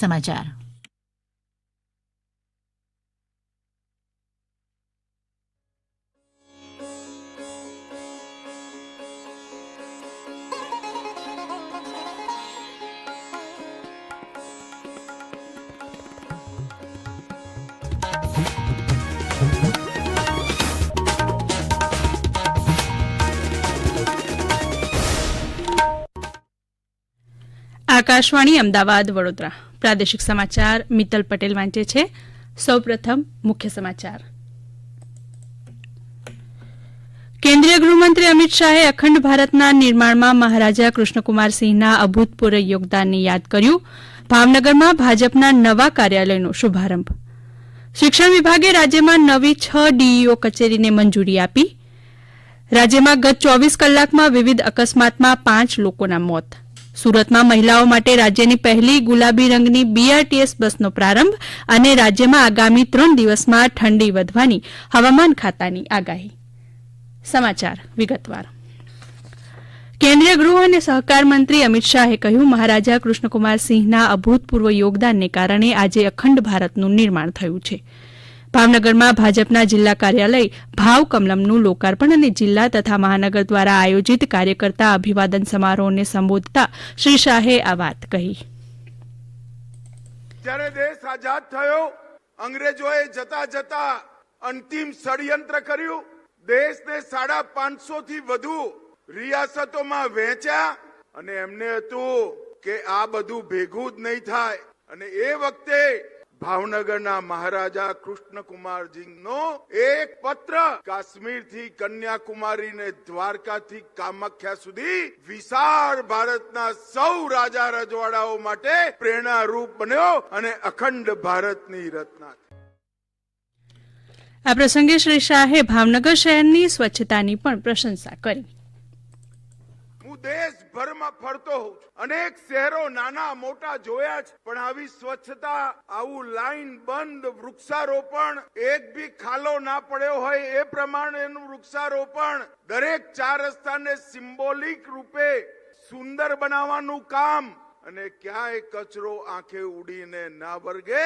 સમાચાર આકાશવાણી અમદાવાદ વડોદરા પ્રાદેશિક સમાચાર મિત્તલ પટેલ વાંચે છે. સૌપ્રથમ મુખ્ય સમાચાર. કેન્દ્રીય ગૃહમંત્રી અમિત શાહે અખંડ ભારતના નિર્માણમાં મહારાજા કૃષ્ણકુમારસિંહના અભૂતપૂર્વ યોગદાનને યાદ કર્યું. ભાવનગરમાં ભાજપના નવા કાર્યાલયનો શુભારંભ. શિક્ષણ વિભાગે રાજ્યમાં નવી છ ડીઈઓ કચેરીને મંજૂરી આપી. રાજ્યમાં ગત ચોવીસ કલાકમાં વિવિધ અકસ્માતમાં પાંચ લોકોના મોત. સુરતમાં મહિલાઓ માટે રાજ્યની પહેલી ગુલાબી રંગની બીઆરટીએસ બસનો પ્રારંભ અને રાજ્યમાં આગામી ત્રણ દિવસમાં ઠંડી વધવાની હવામાન ખાતાની આગાહી. સમાચાર વિગતવાર. કેન્દ્રીય ગૃહ અને સહકાર મંત્રી અમિત શાહે કહ્યું, મહારાજા કૃષ્ણકુમાર સિંહના અભૂતપૂર્વ યોગદાનને કારણે આજે અખંડ ભારતનું નિર્માણ થયું છે. ભાવનગરમાં ભાજપના જિલ્લા કાર્યાલય ભાવ કમલમનું લોકાર્પણ અને જિલ્લા તથા મહાનગર દ્વારા આયોજિત કાર્યકર્તા અભિવાદન સમારોહને સંબોધતા શ્રી શાહે આ વાત કહી. જ્યારે દેશ આઝાદ થયો, અંગ્રેજોએ જતા જતા અંતિમ ષડયંત્ર કર્યું. દેશને સાડા પાંચસો થી વધુ રિયાસતોમાં વહેંચ્યા અને એમને હતું કે આ બધું ભેગું જ નહીં થાય. અને એ વખતે ભાવનગરના મહારાજા કૃષ્ણકુમારજીનો એક પત્ર કાશ્મીરથી કન્યાકુમારી ને દ્વારકાથી કામાખ્યા સુધી વિશાળ ભારતના સૌ રાજા રજવાડાઓ માટે પ્રેરણારૂપ બન્યો અને અખંડ ભારતની રચના. આ પ્રસંગે શ્રી શાહે ભાવનગર શહેરની સ્વચ્છતાની પણ પ્રશંસા કરી હું દેશભરમાં ફરતો હોઉં છું. અનેક શહેરો નાના મોટા જોયા છે, પણ આવી સ્વચ્છતા, આવું લાઈન બંધ વૃક્ષારોપણ એક બી ખાલો ના પડ્યો હોય એ પ્રમાણેનું વૃક્ષારોપણ દરેક ચાર રસ્તાને સિમ્બોલિક રૂપે સુંદર બનાવવાનું કામ અને ક્યાંય કચરો આંખે ઉડીને ના વર્ગે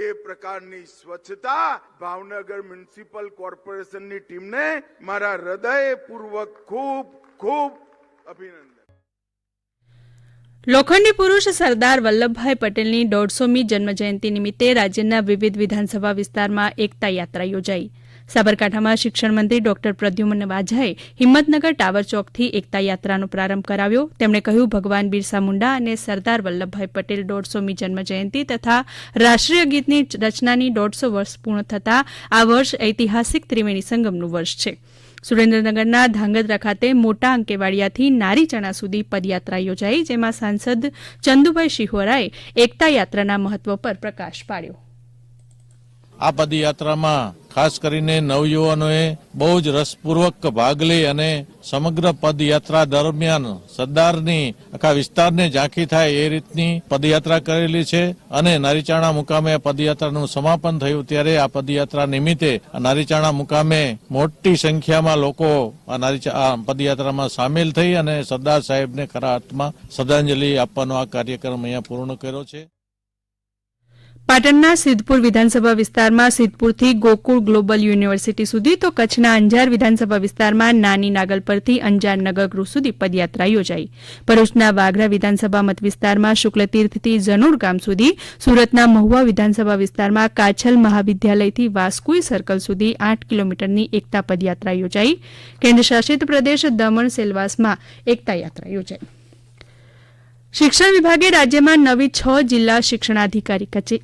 એ પ્રકારની સ્વચ્છતા ભાવનગર મ્યુનિસિપલ કોર્પોરેશનની ટીમને મારા હૃદયપૂર્વક ખૂબ ખૂબ અભિનંદન. લોખંડી પુરુષ સરદાર વલ્લભભાઈ પટેલની દોઢસોમી જન્મજયંતિ નિમિત્તે રાજ્યના વિવિધ વિધાનસભા વિસ્તારમાં એકતા યાત્રા યોજાઈ. સાબરકાંઠામાં શિક્ષણ મંત્રી ડોક્ટર પ્રદ્યુમન વાઝાએ હિંમતનગર ટાવર ચોકથી એકતા યાત્રાનો પ્રારંભ કરાવ્યો. તેમણે કહ્યું, ભગવાન બિરસા મુંડા અને સરદાર વલ્લભભાઈ પટેલ દોઢસોમી જન્મજયંતિ તથા રાષ્ટ્રીય ગીતની રચનાની દોઢસો વર્ષ પૂર્ણ થતાં આ વર્ષ ઐતિહાસિક ત્રિવેણી સંગમનું વર્ષ છે. સુરેન્દ્રનગરના ધાંગધ્રા ખાતે મોટા અંકેવાડિયાથી નારીચણા સુધી પદયાત્રા યોજાઈ, જેમાં સાંસદ ચંદુભાઈ શિહોરાએ એકતા યાત્રાના મહત્વ પર પ્રકાશ પાડ્યો. આ પદયાત્રામાં ખાસ કરીને નવયુવાનોએ બહુ જ રસપૂર્વક ભાગ લઈ અને સમગ્ર પદયાત્રા દરમિયાન સરદારની આખા વિસ્તારને ઝાંખી થાય એ રીતની પદયાત્રા કરેલી છે અને નારીચાણા મુકામે પદયાત્રાનું સમાપન થયું ત્યારે આ પદયાત્રા નિમિત્તે નારીચાણા મુકામે મોટી સંખ્યામાં લોકો આ પદયાત્રામાં સામેલ થઈ અને સરદાર સાહેબને ખરા અર્થમાં શ્રદ્ધાંજલિ આપવાનો આ કાર્યક્રમ અહીંયા પૂર્ણ કર્યો છે. પાટણના સિદ્ધપુર વિધાનસભા વિસ્તારમાં સિદ્ધપુરથી ગોકુળ ગ્લોબલ યુનિવર્સિટી સુધી તો કચ્છના અંજાર વિધાનસભા વિસ્તારમાં નાની નાગલ પરથી અંજાર નગરગૃહ સુધી પદયાત્રા યોજાઈ. ભરૂચના વાઘરા વિધાનસભા મત વિસ્તારમાં શુક્લતીર્થથી જનોર ગામ સુધી, સુરતના મહુવા વિધાનસભા વિસ્તારમાં કાછલ મહાવિદ્યાલયથી વાસ્કુઈ સર્કલ સુધી આઠ કિલોમીટરની એકતા પદયાત્રા યોજાઈ. કેન્દ્રશાસિત પ્રદેશ દમણ સેલવાસમાં એકતા યાત્રા યોજાઈ. શિક્ષણ વિભાગે રાજ્યમાં નવી છ જિલ્લા શિક્ષણાધિકારી કચે-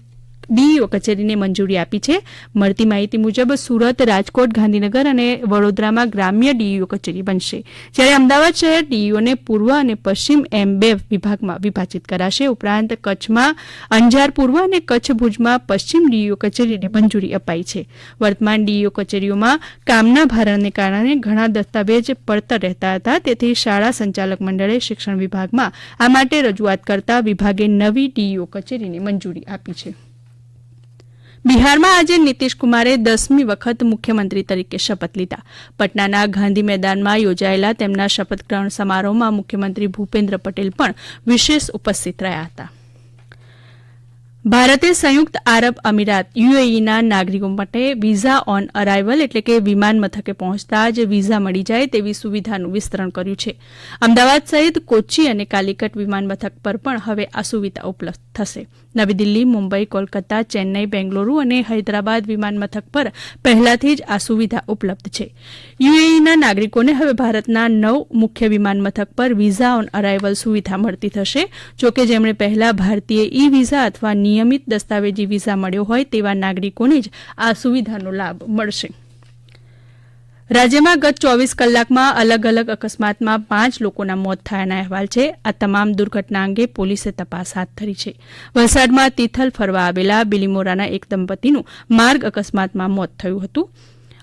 ડીઈઓ કચેરીને મંજૂરી આપી છે. મળતી માહિતી મુજબ સુરત, રાજકોટ, ગાંધીનગર અને વડોદરામાં ગ્રામ્ય ડીઈઓ કચેરી બનશે. જ્યારે અમદાવાદ શહેર ડીઈઓને પૂર્વ અને પશ્ચિમ એમ બે વિભાગમાં વિભાજિત કરાશે. ઉપરાંત કચ્છમાં અંજાર પૂર્વ અને કચ્છ ભુજમાં પશ્ચિમ ડીઈઓ કચેરીને મંજૂરી અપાઈ છે. વર્તમાન ડીઈઓ કચેરીઓમાં કામના ભારણને કારણે ઘણા દસ્તાવેજ પડતર રહેતા હતા. તેથી શાળા સંચાલક મંડળે શિક્ષણ વિભાગમાં આ માટે રજૂઆત કરતા વિભાગે નવી ડીઈઓ કચેરીને મંજૂરી આપી છે. બિહારમાં આજે નીતિશ કુમારે દસમી વખત મુખ્યમંત્રી તરીકે શપથ લીધા. પટનાના ગાંધી મેદાનમાં યોજાયેલા તેમના શપથ ગ્રહણ સમારોહમાં મુખ્યમંત્રી ભૂપેન્દ્ર પટેલ પણ વિશેષ ઉપસ્થિત રહ્યા હતા. ભારતે સંયુક્ત આરબ અમીરાત યુએઈના નાગરિકો માટે વિઝા ઓન અરાઇવલ એટલે કે વિમાન મથકે પહોંચતા જ વિઝા મળી જાય તેવી સુવિધાનું વિસ્તરણ કર્યું છે. અમદાવાદ સહિત કોચી અને કાલિકટ વિમાન મથક પર પણ હવે આ સુવિધા ઉપલબ્ધ થશે. નવી દિલ્હી, મુંબઈ, કોલકાતા, ચેન્નઈ, બેંગલુરુ અને હૈદરાબાદ વિમાન મથક પર પહેલાથી જ આ સુવિધા ઉપલબ્ધ છે. યુએઈના નાગરિકોને હવે ભારતના નવ મુખ્ય વિમાન મથક પર વિઝા ઓન અરાઇવલ સુવિધા મળતી થશે. જોકે જેમણે પહેલા ભારતીય ઈ વિઝા અથવા નિયમિત દસ્તાવેજી વિઝા મળ્યો હોય તેવા નાગરિકોને જ આ સુવિધાનો લાભ મળશે. રાજ્યમાં ગત ચોવીસ કલાકમાં અલગ અલગ અકસ્માતમાં પાંચ લોકોના મોત થયાના અહેવાલ છે. આ તમામ દુર્ઘટના અંગે પોલીસે તપાસ હાથ ધરી છે. વલસાડમાં તિથલ ફરવા આવેલા બિલીમોરાના એક દંપતીનું માર્ગ અકસ્માતમાં મોત થયું હતું.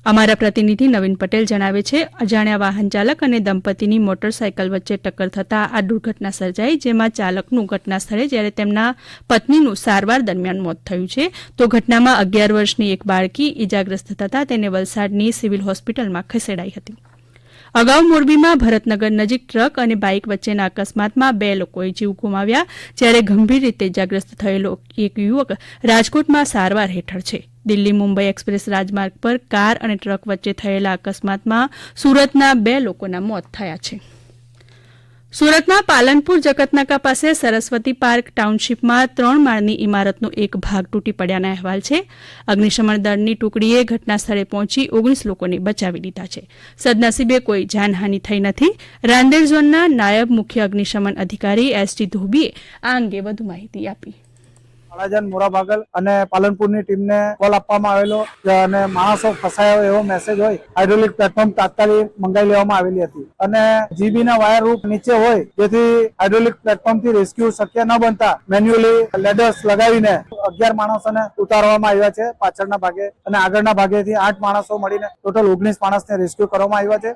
અમારા પ્રતિનિધિ નવીન પટેલ જણાવે છે, અજાણ્યા વાહન ચાલક અને દંપતીની મોટરસાયકલ વચ્ચે ટક્કર થતાં આ દુર્ઘટના સર્જાઈ, જેમાં ચાલકનું ઘટના સ્થળે જ્યારે તેમના પત્નીનું સારવાર દરમિયાન મોત થયું છે. તો ઘટનામાં અગિયાર વર્ષની એક બાળકી ઇજાગ્રસ્ત થતાં તેને વલસાડની સિવિલ હોસ્પિટલમાં ખસેડાઈ હતી. અગાઉ મોરબીમાં ભરતનગર નજીક ટ્રક અને બાઇક વચ્ચેના અકસ્માતમાં બે લોકોએ જીવ ગુમાવ્યા. જ્યારે ગંભીર રીતે ઇજાગ્રસ્ત થયેલો એક યુવક રાજકોટમાં સારવાર હેઠળ છે. દિલ્હી મુંબઈ એક્સપ્રેસ રાજમાર્ગ પર કાર અને ટ્રક વચ્ચે થયેલા અકસ્માતમાં સુરતના બે લોકોના મોત થયા છે. સુરતના પાલનપુર જગતનાકા પાસે સરસ્વતી પાર્ક ટાઉનશીપમાં ત્રણ માળની ઇમારતનો એક ભાગ તૂટી પડ્યાના અહેવાલ છે. અગ્નિશમન દળની ટુકડીએ ઘટના સ્થળે પહોંચી ઓગણીસ લોકોને બચાવી લીધા છે. સદનસીબે કોઈ જાનહાનિ થઈ નથી. રાંદેર ઝોનના નાયબ મુખ્ય અગ્નિશમન અધિકારી એસ ટી ધોબીએ આ અંગે વધુ માહિતી આપી. અડાજણ મોરાભાગલ અને પાલનપુરની ટીમને કોલ આપવામાં આવેલો અને માણસો ફસાયો એવો મેસેજ હોય હાઇડ્રોલિક પ્લેટફોર્મ તાત્કાલિક મંગાવી લેવામાં આવેલી હતી. અને જીબી ના વાયર રૂપ નીચે હોય, જેથી હાઇડ્રોલિક પ્લેટફોર્મથી રેસ્ક્યુ શક્ય ન બનતા મેન્યુઅલી લેડર્સ લગાવીને અગિયાર માણસોને ઉતારવામાં આવ્યા છે પાછળના ભાગે અને આગળના ભાગેથી આઠ માણસો મળીને ટોટલ ઓગણીસ માણસને રેસ્ક્યુ કરવામાં આવ્યા છે.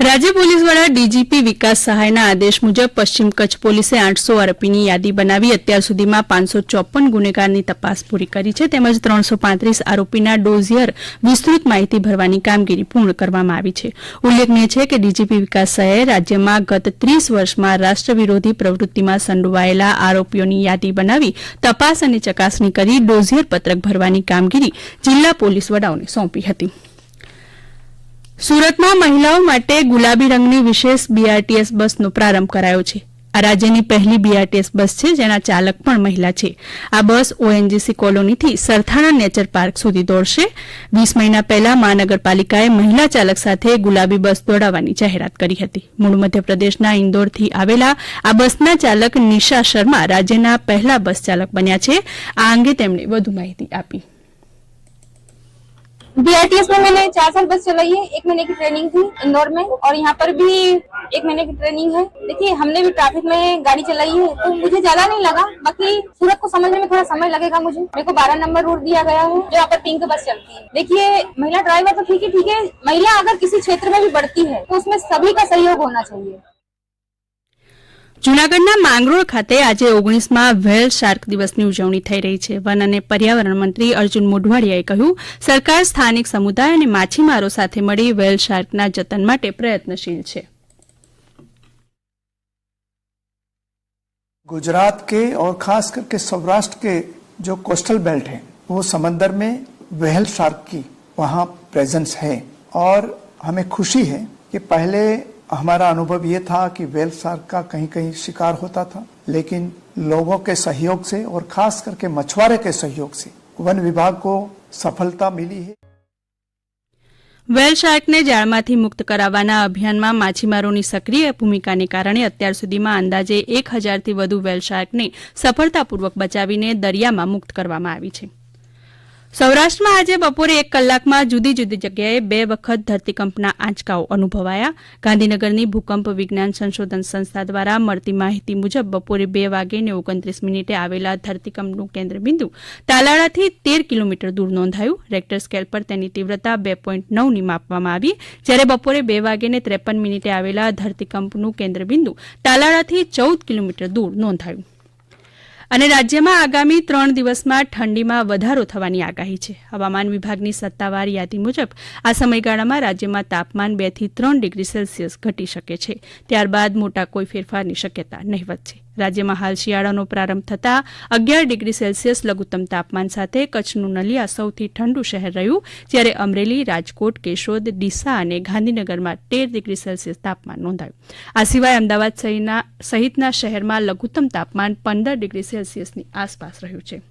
રાજ્ય પોલીસ વડા ડીજીપી વિકાસ સહાયના આદેશ મુજબ પશ્ચિમ કચ્છ પોલીસે આઠસો આરોપીની યાદી બનાવી અત્યાર સુધીમાં પાંચસો ચોપન ગુનેગારની તપાસ પૂરી કરી છે. તેમજ ત્રણસો પાંત્રીસ આરોપીના ડોઝિયર વિસ્તૃત માહિતી ભરવાની કામગીરી પૂર્ણ કરવામાં આવી છે. ઉલ્લેખનીય છે કે ડીજીપી વિકાસ સહાયે રાજ્યમાં ગત ત્રીસ વર્ષમાં રાષ્ટ્ર વિરોધી પ્રવૃત્તિમાં સંડોવાયેલા આરોપીઓની યાદી બનાવી તપાસ અને ચકાસણી કરી ડોઝિયર પત્રક ભરવાની કામગીરી જિલ્લા પોલીસ વડાઓને સોંપી હતી. સુરતમાં મહિલાઓ માટે ગુલાબી રંગની વિશેષ બીઆરટીએસ બસનો પ્રારંભ કરાયો છે. આ રાજ્યની પહેલી બીઆરટીએસ બસ છે, જેના ચાલક પણ મહિલા છે. આ બસ ઓએનજીસી કોલોનીથી સરથાણા નેચર પાર્ક સુધી દોડશે. વીસ મહિના પહેલા મહાનગરપાલિકાએ મહિલા ચાલક સાથે ગુલાબી બસ દોડાવવાની જાહેરાત કરી હતી. મૂળ મધ્યપ્રદેશના ઇન્દોરથી આવેલા આ બસના ચાલક નિશા શર્મા રાજ્યના પહેલા બસ ચાલક બન્યા છે. આ અંગે તેમણે વધુ માહિતી આપી. बीआरटीएस में मैंने चार साल बस चलाई है। एक महीने की ट्रेनिंग थी इंदौर में और यहाँ पर भी एक महीने की ट्रेनिंग है। देखिए, हमने भी ट्रैफ़िक में गाड़ी चलाई है तो मुझे ज़्यादा नहीं लगा। बाकी सूरत को समझने में थोड़ा समय लगेगा मुझे। मेरे को बारह नंबर रोड दिया गया है, जो यहाँ पर पिंक बस चलती है। देखिए, महिला ड्राइवर तो ठीक है ठीक है। महिला अगर किसी क्षेत्र में भी बढ़ती है तो उसमें सभी का सहयोग होना चाहिए। જૂનાગઢના માંગરોળ ખાતે આજે ઓગણીસમાં વ્હેલ શાર્ક દિવસની ઉજવણી થઈ રહી છે વન અને પર્યાવરણ મંત્રી અર્જુન મોઢવાડિયાએ કહ્યું સરકાર સ્થાનિક સમુદાય અને માછીમારો સાથે મળી વ્હેલ શાર્કના જતન માટે પ્રયત્નશીલ છે गुजरात के और खास करके सौराष्ट्र के जो कोस्टल बेल्ट है वो समंदर में वेहल शार्क की वहाँ प्रेजेंस है और हमें खुशी है कि पहले हमारा अनुभव ये था कि वेल शार्क का कहीं कहीं शिकार होता था लेकिन लोगों के सहयोग से और खास करके मछुआरे के सहयोग से वन विभाग को सफलता मिली है વેલ શાર્કને જાળમાંથી મુક્ત કરાવવાના અભિયાનમાં માછીમારોની સક્રિય ભૂમિકાને કારણે અત્યાર સુધીમાં અંદાજે એક હજારથી વધુ વેલ શાર્કને સફળતાપૂર્વક બચાવીને દરિયામાં મુક્ત કરવામાં આવી છે સૌરાષ્ટ્રમાં આજે બપોરે એક કલાકમાં જુદી જુદી જગ્યાએ બે વખત ધરતીકંપના આંચકાઓ અનુભવાયા. ગાંધીનગરની ભૂકંપ વિજ્ઞાન સંશોધન સંસ્થા દ્વારા મળતી માહિતી મુજબ બપોરે બે વાગે ને ઓગણત્રીસ મિનિટે આવેલા ધરતીકંપનું કેન્દ્રબિંદુ તાલાળાથી તેર કિલોમીટર દૂર નોંધાયું. રેક્ટર સ્કેલ પર તેની તીવ્રતા બે પોઈન્ટ નવની માપવામાં આવી. જ્યારે બપોરે બે વાગે ને ત્રેપન મિનિટે આવેલા ધરતીકંપનું કેન્દ્રબિંદુ તાલાળાથી ચૌદ કિલોમીટર દૂર નોંધાયું. અને રાજ્યમાં આગામી ત્રણ દિવસમાં ઠંડીમાં વધારો થવાની આગાહી છે. હવામાન વિભાગની સત્તાવાર યાદી મુજબ, આ સમયગાળામાં રાજ્યમાં તાપમાન બેથી ત્રણ ડિગ્રી સેલ્સિયસ ઘટી શકે છે. ત્યારબાદ મોટા કોઈ ફેરફારની શક્યતા નહીવત છે. રાજ્યમાં હાલ શિયાળાનો પ્રારંભ થતાં અગિયાર ડિગ્રી સેલ્સિયસ લઘુત્તમ તાપમાન સાથે કચ્છનું નલિયા સૌથી ઠંડુ શહેર રહ્યું, જ્યારે અમરેલી, રાજકોટ, કેશોદ, ડીસા અને ગાંધીનગરમાં તેર ડિગ્રી સેલ્સિયસ તાપમાન નોંધાયું. આ સિવાય અમદાવાદ સહિતના શહેરમાં લઘુત્તમ તાપમાન પંદર ડિગ્રી સેલ્સિયસની આસપાસ રહ્યું છે.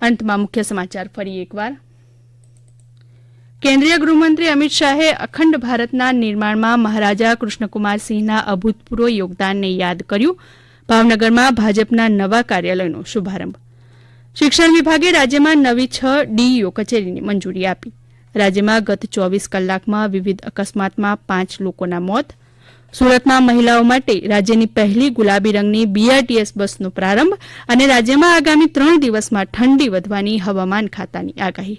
અંતમાં મુખ્ય સમાચાર ફરી એકવાર. કેન્દ્રીય ગૃહમંત્રી અમિત શાહે અખંડ ભારતના નિર્માણમાં મહારાજા કૃષ્ણકુમાર સિંહના અભૂતપૂર્વ યોગદાનને યાદ કર્યું. ભાવનગરમાં ભાજપના નવા કાર્યાલયનો શુભારંભ. શિક્ષણ વિભાગે રાજ્યમાં નવી છ ડીઈઓ કચેરીની મંજૂરી આપી. રાજ્યમાં ગત ચોવીસ કલાકમાં વિવિધ અકસ્માતમાં પાંચ લોકોના મોત. સુરતમાં મહિલાઓ માટે રાજ્યની પહેલી ગુલાબી રંગની બીઆરટીએસ બસનો પ્રારંભ અને રાજ્યમાં આગામી ત્રણ દિવસમાં ઠંડી વધવાની હવામાન ખાતાની આગાહી.